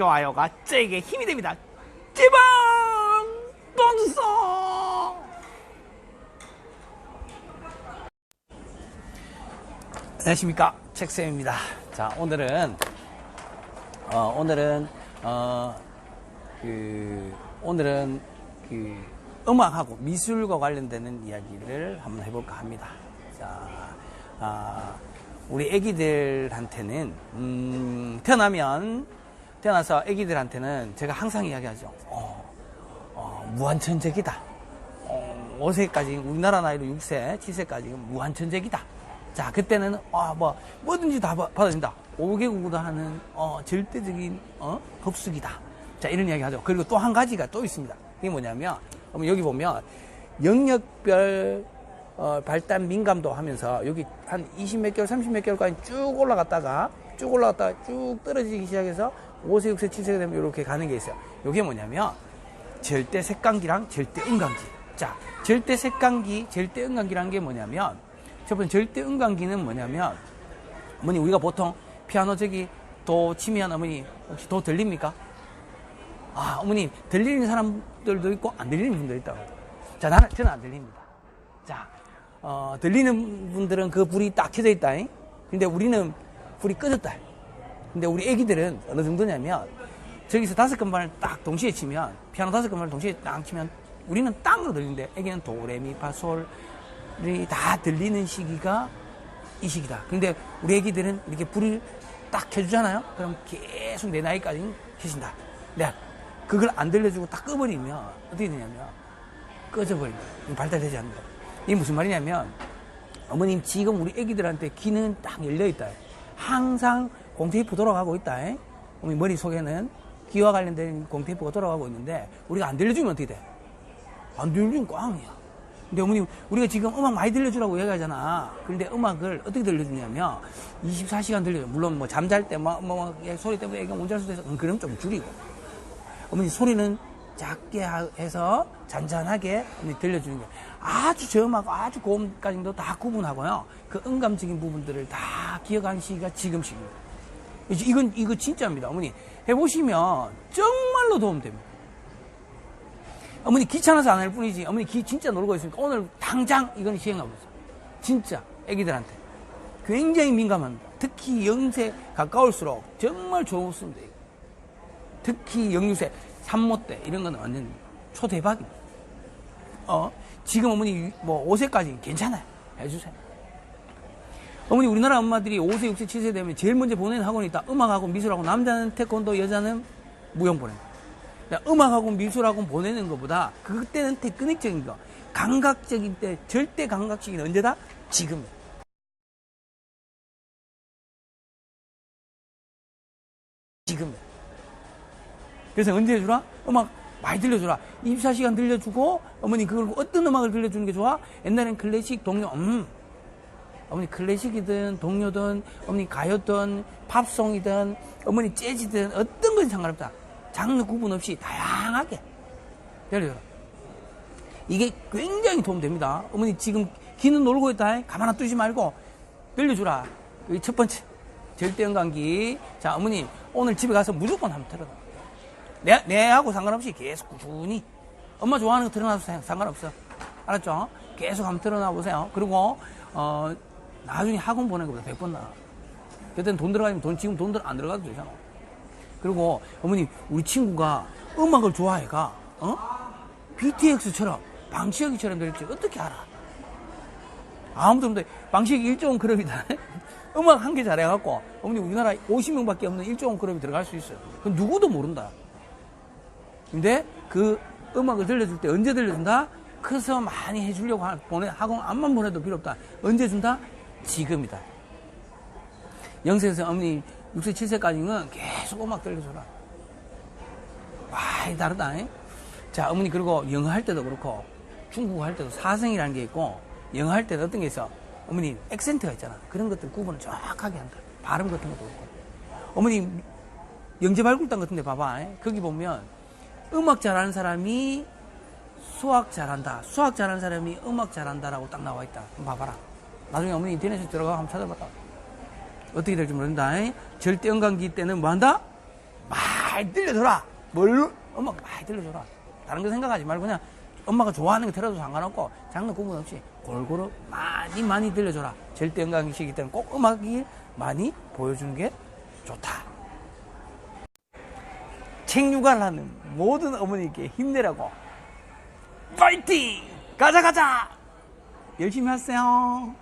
좋아요가 저에게 힘이 됩니다. 지방 동서 안녕하십니까 책쌤입니다. 자 오늘은 어, 오늘은 어, 그 오늘은 그 음악하고 미술과 관련되는 이야기를 한번 해볼까 합니다. 자, 아, 우리 애기들한테는 음, 태어나면 태어나서 애기들한테는 제가 항상 이야기하죠. 어, 어, 무한천적이다. 어, 5세까지 우리나라 나이로 6세, 7세까지 무한천적이다. 자, 그때는 아, 뭐 뭐든지 다 받- 받아준다. 5개국으로 하는 어, 절대적인 어, 급수기다. 자, 이런 이야기 하죠. 그리고 또 한 가지가 또 있습니다. 이게 뭐냐면 여기 보면 영역별 어, 발달 민감도 하면서 여기 한 20 몇 개월, 30 몇 개월까지 쭉 올라갔다가 쭉 올라갔다가 쭉 떨어지기 시작해서 5세, 6세, 7세가 되면 이렇게 가는 게 있어요. 이게 뭐냐면 절대 색감기랑 절대 음감기. 자, 절대 색감기, 절대 음감기라는 게 뭐냐면 첫 번째 절대 음감기는 뭐냐면 어머니 우리가 보통 피아노 저기 도 치면 어머니 혹시 도 들립니까? 아, 어머니 들리는 사람들도 있고 안 들리는 분도 있다고. 자, 나는 저는 안 들립니다. 자, 어, 들리는 분들은 그 불이 딱 켜져 있다. 잉? 근데 우리는 불이 꺼졌다. 근데 우리 애기들은 어느 정도냐면 저기서 다섯 건반을 딱 동시에 치면 피아노 다섯 건반을 동시에 딱 치면 우리는 땅으로 들리는데 애기는 도레미파솔이 다 들리는 시기가 이 시기다. 근데 우리 애기들은 이렇게 불을 딱 켜주잖아요. 그럼 계속 내 나이까지 켜진다. 네. 그걸 안 들려주고 딱 꺼버리면 어떻게 되냐면 꺼져버립니다. 이거 발달되지 않는 거. 이게 무슨 말이냐면 어머님 지금 우리 애기들한테 귀는 딱 열려 있다. 항상 공테이프 돌아가고 있다. 어머니 머릿속에는 귀와 관련된 공테이프가 돌아가고 있는데 우리가 안 들려주면 어떻게 돼? 안 들려주면 꽝이야. 근데 어머니 우리가 지금 음악 많이 들려주라고 얘기하잖아. 그런데 음악을 어떻게 들려주냐면 24시간 들려줘. 물론 뭐 잠잘 때 뭐, 뭐, 뭐 소리 때문에 애가 못잘 수도 있어. 음, 그럼 좀 줄이고. 어머니 소리는 작게 하- 해서 잔잔하게 들려주는 게 아주 저음하고 아주 고음까지도 다 구분하고요. 그 음감적인 부분들을 다 기억하는 시기가 지금 시기입니다. 이건 이거 진짜입니다. 어머니 해보시면 정말로 도움됩니다. 어머니 귀찮아서 안 할 뿐이지 어머니 귀 진짜 놀고 있으니까 오늘 당장 이건 있어요. 진짜 애기들한테 굉장히 민감합니다. 특히 영세 가까울수록 정말 좋습니다. 특히 영유세, 산모 때 이런 거는 완전 초대박입니다. 어, 지금 어머니 뭐 5세까지 괜찮아요. 해주세요. 어머니 우리나라 엄마들이 5세, 6세, 7세 되면 제일 먼저 보내는 학원이 있다. 음악학원, 미술학원, 남자는 태권도, 여자는 무용 보낸다. 그러니까 음악학원, 미술학원 보내는 것보다 그때는 테크닉적인 거, 감각적인 때, 절대 감각적인 언제다? 지금. 지금. 그래서 언제 해주라? 음악 많이 들려주라. 24시간 들려주고, 어머니 그걸 어떤 음악을 들려주는 게 좋아? 옛날엔 클래식, 동요, 음. 어머니 클래식이든 동요든 어머니 가요든 팝송이든 어머니 재즈든 어떤 건 상관없다. 장르 구분 없이 다양하게 들려줘라. 이게 굉장히 도움됩니다. 어머니 지금 귀는 놀고 있다. 가만 두지 말고 들려주라. 첫 번째. 절대 영감기. 자, 어머니 오늘 집에 가서 무조건 한번 틀어놔. 내, 내하고 상관없이 계속 꾸준히. 엄마 좋아하는 거 틀어놔도 상- 상관없어. 알았죠? 계속 한번 틀어놔 보세요. 그리고, 어, 나중에 학원 보내는 것보다 100번 나아. 그때는 돈 들어가면 돈, 지금 돈 안 들어가도 되잖아. 그리고 어머니, 우리 친구가 음악을 좋아해가, 어? BTX처럼, 방시혁이처럼 될지 어떻게 알아? 아무도 없는데, 방시혁이 일종 그룹이다. 음악 한 개 잘해갖고, 어머니 우리나라 50명 밖에 없는 일종 그룹이 들어갈 수 있어요. 그건 누구도 모른다. 근데 그 음악을 들려줄 때 언제 들려준다? 커서 많이 해주려고 하- 보내, 학원 암만 보내도 필요 없다. 언제 준다? 지금이다. 영세에서 어머니 6세, 7세까지는 계속 음악 들려줘라. 많이 다르다. 잉? 자, 어머니 그리고 영어 할 때도 그렇고 중국어 할 때도 사성이라는 게 있고 영어 할 때도 어떤 게 있어? 어머니 액센트가 있잖아. 그런 것들 구분을 정확하게 한다. 발음 같은 것도 그렇고. 어머니 영재발굴단 같은 데 봐봐. 잉? 거기 보면 음악 잘하는 사람이 수학 잘한다. 수학 잘하는 사람이 음악 잘한다라고 딱 나와 있다. 봐봐라. 나중에 어머니 인터넷에 들어가 한번 찾아봐라. 어떻게 될지 모른다. 잉? 절대 영감기 때는 뭐 한다? 말 많이 들려줘라. 뭘 음악 많이 들려줘라. 다른 거 생각하지 말고 그냥 엄마가 좋아하는 거 들어도 상관없고 장르 구분 없이 골고루 많이 많이 들려줘라. 절대 건강이시기 때문에 꼭 음악이 많이 보여주는 게 좋다. 책육아를 하는 모든 어머니께 힘내라고 파이팅! 가자 가자! 열심히 하세요.